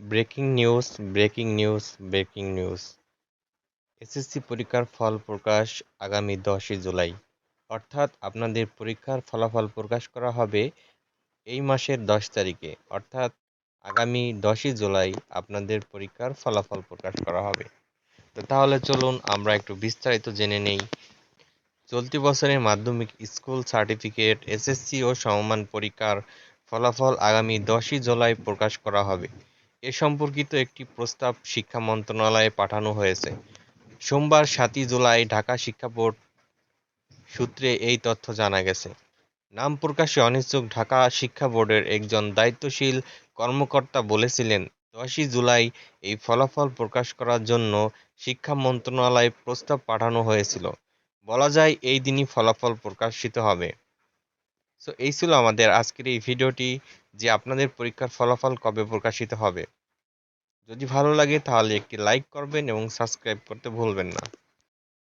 Breaking news breaking news breaking news. SSC পরীক্ষার ফল প্রকাশ আগামী দশই জুলাই। অর্থাৎ আপনাদের পরীক্ষার ফলাফল প্রকাশ করা হবে এই মাসের দশ তারিখে। অর্থাৎ আগামী দশই জুলাই আপনাদের পরীক্ষার ফলাফল প্রকাশ করা হবে। তো তাহলে চলুন আমরা একটু বিস্তারিত জেনে নেই। চলতি বছরের মাধ্যমিক স্কুল সার্টিফিকেট এসএসসি ও সমমান পরীক্ষার ফলাফল আগামী দশই জুলাই প্রকাশ করা হবে। এ সম্পর্কিত একটি প্রস্তাব শিক্ষা মন্ত্রণালয়ে পাঠানো হয়েছে। সোমবার সাতই জুলাই ঢাকা শিক্ষা বোর্ড সূত্রে এই তথ্য জানা গেছে। নাম প্রকাশে অনিচ্ছুক ঢাকা শিক্ষা বোর্ডের একজন দায়িত্বশীল কর্মকর্তা বলেছিলেন, দশই জুলাই এই ফলাফল প্রকাশ করার জন্য শিক্ষা মন্ত্রণালয়ে প্রস্তাব পাঠানো হয়েছিল। বলা যায় এই দিনই ফলাফল প্রকাশিত হবে। সো এই ছিল আমাদের আজকের এই ভিডিওটি যে আপনাদের পরীক্ষার ফলাফল কবে প্রকাশিত হবে। যদি ভালো লাগে তাহলে একটি লাইক করবেন এবং সাবস্ক্রাইব করতে ভুলবেন না।